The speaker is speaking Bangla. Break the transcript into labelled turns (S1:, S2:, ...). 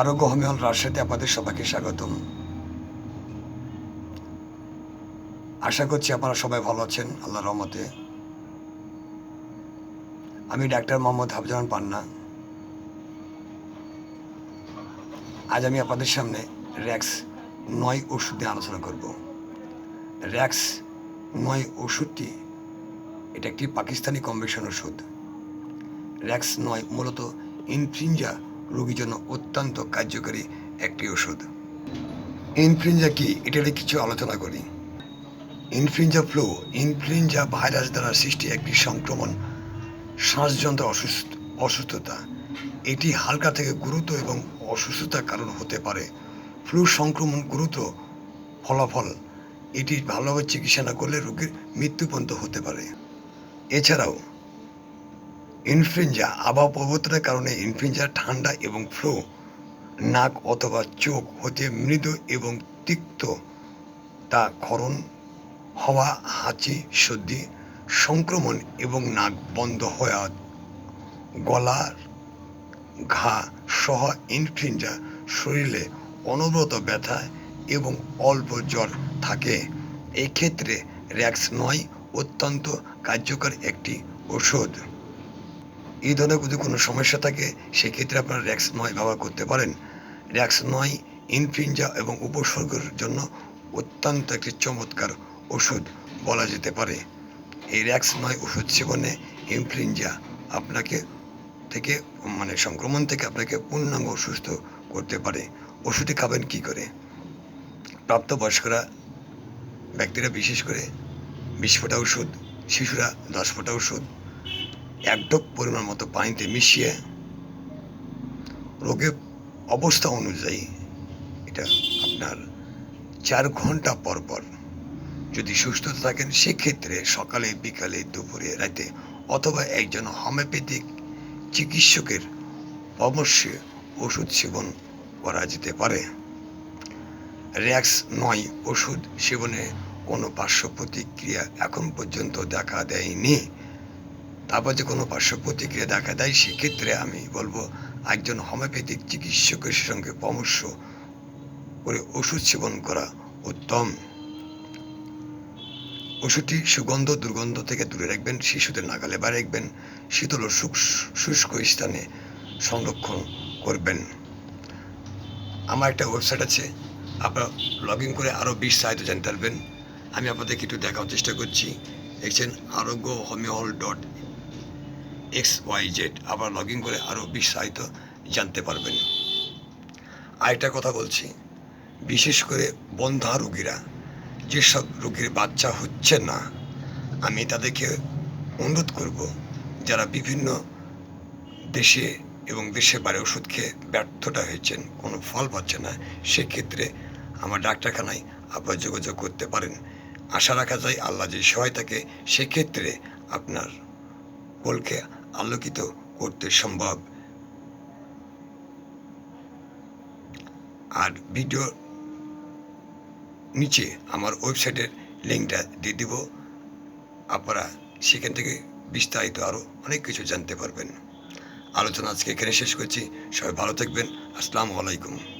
S1: আরোগ্য হোমিওল রাজশাহীতে আপনাদের সবাইকে স্বাগতম। আশা করছি আপনারা সবাই ভালো আছেন আল্লাহ রহমতে। আমি ডাক্তার মোহাম্মদ হাফজামান পান্না। আজ আমি আপনাদের সামনে র্যাক্স নয় ওষুধ নিয়ে আলোচনা করব। র্যাক্স নয় ওষুধটি এটা একটি পাকিস্তানি কম্বিনেশন ওষুধ। র্যাক্স নয় মূলত ইনফ্লুয়েঞ্জা রোগীর জন্য অত্যন্ত কার্যকরী একটি ওষুধ। ইনফ্লুয়েঞ্জা কি? এটা নিয়ে কিছু আলোচনা করি। ইনফ্লুয়েঞ্জা ফ্লু, ইনফ্লুয়েঞ্জা ভাইরাস দ্বারা সৃষ্টি একটি সংক্রমণ শ্বাসযন্ত্র অসুস্থ, অসুস্থতা। এটি হালকা থেকে গুরুতর এবং অসুস্থতার কারণ হতে পারে। ফ্লু সংক্রমণ গুরুতর ফলাফল। এটি ভালোভাবে চিকিৎসা না করলে রোগীর মৃত্যু পর্যন্ত হতে পারে। এছাড়াও ইনফ্লুয়েঞ্জা আবহাওয়া পরিবর্তনের কারণে ইনফ্লুয়েঞ্জা ঠান্ডা এবং ফ্লু নাক অথবা চোখ হতে মৃদু এবং তিক্ত। তা ক্ষরণ, হওয়া, হাঁচি, সর্দি, সংক্রমণ এবং নাক বন্ধ হওয়া, গলার ঘা সহ ইনফ্লুয়েঞ্জা শরীরে অনবরত ব্যথা এবং অল্প জ্বর থাকে। এক্ষেত্রে র্যাক্স নয়, অত্যন্ত কার্যকর একটি ওষুধ। এই ধরনের যদি কোনো সমস্যা থাকে, সেক্ষেত্রে আপনারা র্যাক্স নয় ব্যবহার করতে পারেন। র্যাক্স নয় ইনফ্লুয়েঞ্জা এবং উপসর্গের জন্য অত্যন্ত একটি চমৎকার ওষুধ বলা যেতে পারে। এই র্যাক্স নয় ওষুধ সেবনে ইনফ্লুয়েঞ্জা আপনাকে থেকে মানে সংক্রমণ থেকে আপনাকে পূর্ণাঙ্গ সুস্থ করতে পারে। ওষুধে খাবেন কি করে? প্রাপ্তবয়স্করা, ব্যক্তিরা বিশেষ করে বিশ ফোঁটা ওষুধ, শিশুরা দশ ফোঁটা ওষুধ এক ডোপ পরিমাণ মতো পানিতে মিশিয়ে রোগের অবস্থা অনুযায়ী এটা আপনার চার ঘণ্টা পর পর যদি সুস্থ থাকেন, সেক্ষেত্রে সকালে, বিকালে, দুপুরে, রাতে অথবা একজন হোমিওপ্যাথিক চিকিৎসকের পরামর্শে ওষুধ সেবন করা যেতে পারে। র্যাক্স নয় ওষুধ সেবনে কোনো পার্শ্ব প্রতিক্রিয়া এখন পর্যন্ত দেখা দেয়নি। তারপর যে কোনো পার্শ্ব প্রতিক্রিয়া দেখা দেয়, সেক্ষেত্রে আমি বলব একজন হোমিওপ্যাথিক চিকিৎসকের সঙ্গে পরামর্শ করে ওষুধ সেবন করা উত্তম। ওষুধটি সুগন্ধ, দুর্গন্ধ থেকে দূরে রাখবেন, শিশুদের নাগালে বাইরে রাখবেন, শীতল ও শুষ্ক স্থানে সংরক্ষণ করবেন। আমার একটা ওয়েবসাইট আছে, আপনারা লগ ইন করে আরও বিস্তারিত জানতে পারবেন। আমি আপনাদেরকে একটু দেখার চেষ্টা করছি। দেখছেন Arogya homeo hall dot x y z আবার লগ ইন করে আরও বিস্তারিত জানতে পারবেন। আরেকটা কথা বলছি, বিশেষ করে বন্ধা রোগীরা, যেসব রোগীর বাচ্চা হচ্ছে না, আমি তাদেরকে অনুরোধ করব, যারা বিভিন্ন দেশে এবং দেশের বাইরে ওষুধ খেয়ে ব্যর্থটা হয়েছেন, কোনো ফল পাচ্ছে না, সেক্ষেত্রে আমার ডাক্তারখানায় আপনার যোগাযোগ করতে পারেন। আশা রাখা যায় আল্লাহ যে সহায় থাকে সেক্ষেত্রে আপনার কোলকে আলোকিত করতে সম্ভব। আর ভিডিও নিচে আমার ওয়েবসাইটের লিঙ্কটা দিয়ে দিব। আপনারা সেখান থেকে বিস্তারিত আরও অনেক কিছু জানতে পারবেন। আলোচনা আজকে এখানে শেষ করছি। সবাই ভালো থাকবেন। আসসালামু আলাইকুম।